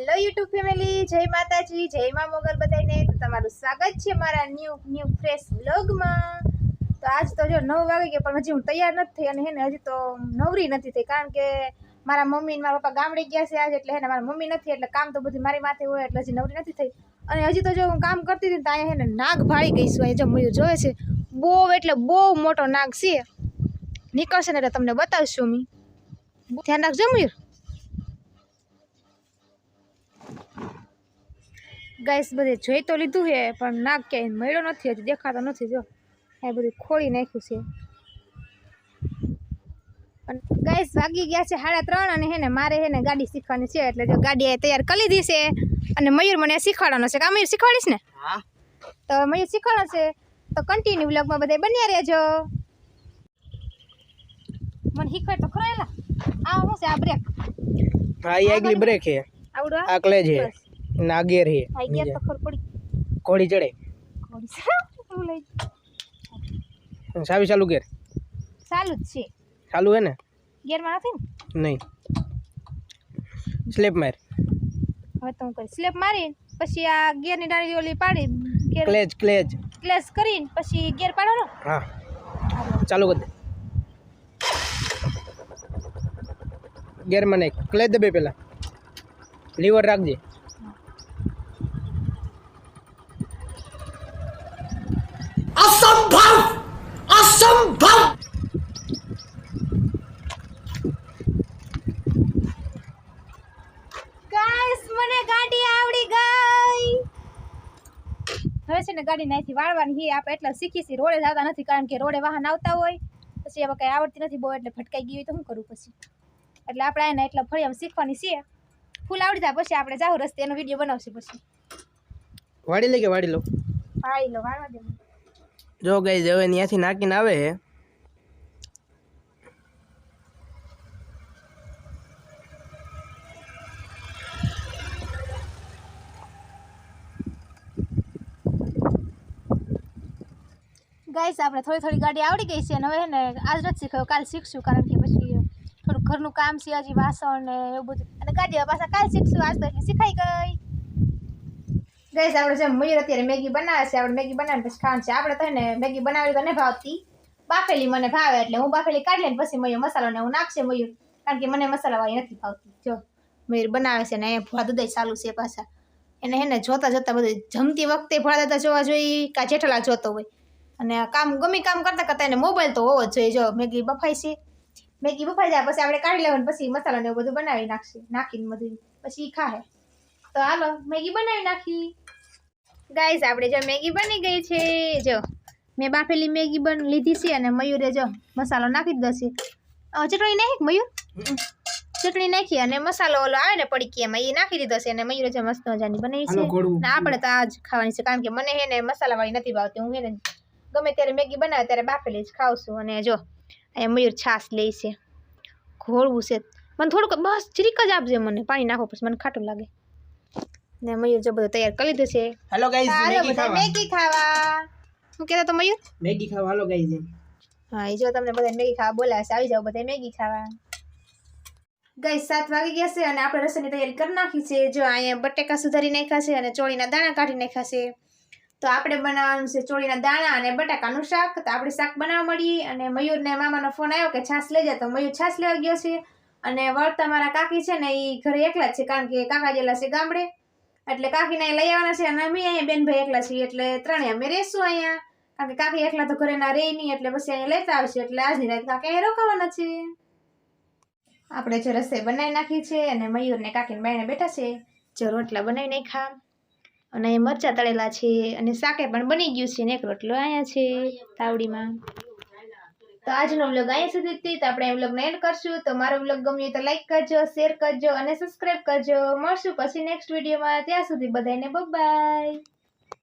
Hello YouTube family જય માતાજી, જય મા મોગલ બધાને તો તમારું સ્વાગત છે મારા ન્યૂ ન્યૂ ફ્રેશ બ્લોગમાં તો આજ તો જો નવ વાગે ગયા, પણ હજી હું તૈયાર નથી થઈ અને હે ને, હજી તો નવરી નથી થઈ. કારણ કે મારા મમ્મી ને મારા પપ્પા ગામડે ગયા છે આજે, એટલે હે મારા મમ્મી નથી, એટલે કામ તો બધું મારી માથે હોય, એટલે હજી નવરી નથી થઈ. અને હજી તો જો હું કામ કરતી હતી તો અહીંયા હે નાગ ભાળી ગઈ છું. અહીંયા જો મયુર જોવે છે, બહુ એટલે બહુ મોટો નાગ છે. નીકળશે ને એટલે તમને બતાવશું મી ધ્યાન રાખજો મયુર. ગાઈસ બધે જોઈ તો લીધું છે પણ નાગ ક્યાંય મળ્યો નથી હજી દેખાતો નથી જો. એ બધું ખોળી નાખ્યું છે. અને ગાઈસ વાગી ગયા છે સાડા ત્રણ અને હે ને મારે હે ને ગાડી શીખવાની છે એટલે જો ગાડી તૈયાર કરી લીધી છે અને મયુર મને શીખવાડવાનો છે. કા મયુર શીખવાડીશ ને? હા. તો મયુર શીખવાડો છે. તો કન્ટિન્યુ વ્લોગમાં બધા બન્યા રહેજો. મને શીખવાડ તો ખરો એલા? આ શું છે આ બ્રેક હા એ આગલી બ્રેક છે. આવડો આ ક્લેજ છે. નાગેર હે. આ ગયા તો ખબર પડી. કોડી ચડે. છે એવું સાવી ચાલુ ગેર ચાલુ જ છે. ચાલુ હે ને? ગેરમાં નથી ને? નહીં. સ્લેપ માર. હવે તો હું કરી સ્લેપ મારી પછી આ ગેરની ડાળી ઓલી પાડી ક્લેચ ક્લેચ ક્લેચ કરીને પછી ગેર પાડવાનો? હા. ચાલુ કરી દે. ગેરમાં નહીં. ક્લેચ દબે પેલા લીવર રાખજે. ગાઈસ મને ગાડી આવડી ગઈ. હવે છે ને ગાડી નાથી વાળવાની હી આપણે એટલા શીખી છીએ રોડે જતા નથી કારણ કે રોડે વાહન આવતા હોય પછી એમાં કઈ આવડતી નથી બહુ એટલે ફટકાઈ ગઈ હોય તો શું કરું પછી. એટલે આપણે એને એટલા ફળી શીખવાની છે ફૂલ આવડી જાય પછી આપણે જાવ રસ્તે એનો વીડિયો બનાવશે પછી. વાડી લે કે વાડી લો. વાળી લો વાળવા દે. જો ગઈ હવે ત્યાંથી નાખીને આવે ગાઈસ, આપણે થોડી થોડી ગાડી આવડી ગઈ છે અને હવે ને આજ નથી શીખ્યો, કાલ શીખશું, કારણ કે પછી થોડું ઘરનું કામ છે, હજી વાસણ ને એવું બધું. અને ગાડી પાછા કાલ શીખશું, આજ તો એટલે શીખાઈ ગઈ. ગાઈસ, આપણે જેમ મયુર અત્યારે મેગી બનાવે છે, આપણે મેગી બનાવીને પછી ખાવાનું છે. આપણે તો ને મેગી બનાવી તો નહીં ભાવતી. બાફેલી મને ભાવે, એટલે હું બાફેલી કાઢી લઈને પછી મયુર મસાલો ને હું નાખશે મયુર. કારણ કે મને મસાલાવાળી નથી ભાવતી. જો મયુર બનાવે છે ને એ ભૂળા દુધાઈ ચાલુ છે પાછા. એને હે ને જોતા જોતા બધું જમતી વખતે ભૂળા દાદા જોવા જોઈએ, કા જેઠલા જોતો હોય. અને કામ ગમે કામ કરતા કરતા એને મોબાઈલ તો હોવો જ જોઈએ. જો મેગી બફાઈ છે મેગી બફાઈ જાય પછી આપણે કાઢી લેવાનું પછી મસાલા ને એવું બધું બનાવી નાખશું નાખીને બધું પછી ખાહે. તો હાલો મેગી બનાવી નાખી. ગાઈઝ આપણે જો મેગી બની ગઈ છે. જો મેં બાફેલી મેગી બન લીધી છે અને મયુરે જો મસાલો નાખી દીધો છે. ચટણી નાખી મયુર? ચટણી નાખી અને મસાલો ઓલો આવે ને પડીકી એમાં એ નાખી દીધો છે અને મયુરે જો મસ્ત મજાની બનાવી છે. ને આપણે તો આ જ ખાવાની છે કારણ કે મને હે ને મસાલાવાળી નથી ભાવતી હું હે ને ગમે ત્યારે મેગી બનાવે ત્યારે બાફેલી જ ખાવશું અને જો અહીંયા મયુર છાશ લે છે. ઘોળવું છે. મને થોડુંક બસ ચીરીક જ આપજે મને પાણી નાખો પછી મને ખાટું લાગે. ને મયુર જો બધું તૈયાર કરી લીધું છે. હેલો ગાઈઝ હાલો મેગી બધા ખાવા. મેગી ખાવા. શું કહેતો તો મયુર? મેગી ખાવા હાલો ગાઈઝ હા એ જો તમને બધા મેગી ખાવા બોલાવે છે આવી જાઓ બધા મેગી ખાવા. ગઈ સાત વાગી ગયા છે અને આપણે રસોઈની તૈયારી કરી નાખી છે. જો અહીંયા બટેકા સુધારી નાખ્યા છે અને ચોળીના દાણા કાઢી નાખ્યા છે. તો આપણે બનાવવાનું છે ચોળીના દાણા અને બટાકાનું શાક. તો આપણે શાક બનાવવા મળીએ અને મયુરને મામાનો ફોન આવ્યો કે છાશ લઈ જાય તો મયુર છાશ લેવા ગયો છે અને વળતા મારા કાકી છે ને એ ઘરે એકલા જ છે કારણ કે કાકા ગયેલા છે ગામડે. એટલે કાકીને અહીં લઈ આવવાના છે અને અમે અહીંયા બેનભાઈ એકલા છીએ એટલે ત્રણેય અમે રહેશું અહીંયા. કારણ કે કાકી એકલા તો ઘરે ના રહે નહીં એટલે પછી અહીંયા લેતા આવશે. એટલે આજની રાત કાકી અહીંયા રોકાવાના છે. આપણે જો રસોઈ બનાવી નાખી છે અને મયુરને કાકીને બાઈને બેઠા છે. જો રોટલા બનાવી નાખ્યા. અને મરચાં તળેલા છે અને શાકે પણ બની ગયું છે ને એક રોટલો અહીંયા છે તાવડીમાં. તો આજનો વ્લોગ અહીંયા સુધી હતી તો આપણે વ્લોગને એન્ડ કરશું. તો મારો વ્લોગ ગમ્યો તો લાઈક કરજો, શેર કરજો અને સબસ્ક્રાઈબ કરજો. મળશું પછી નેક્સ્ટ વિડીયોમાં. ત્યાં સુધી બધાને બાય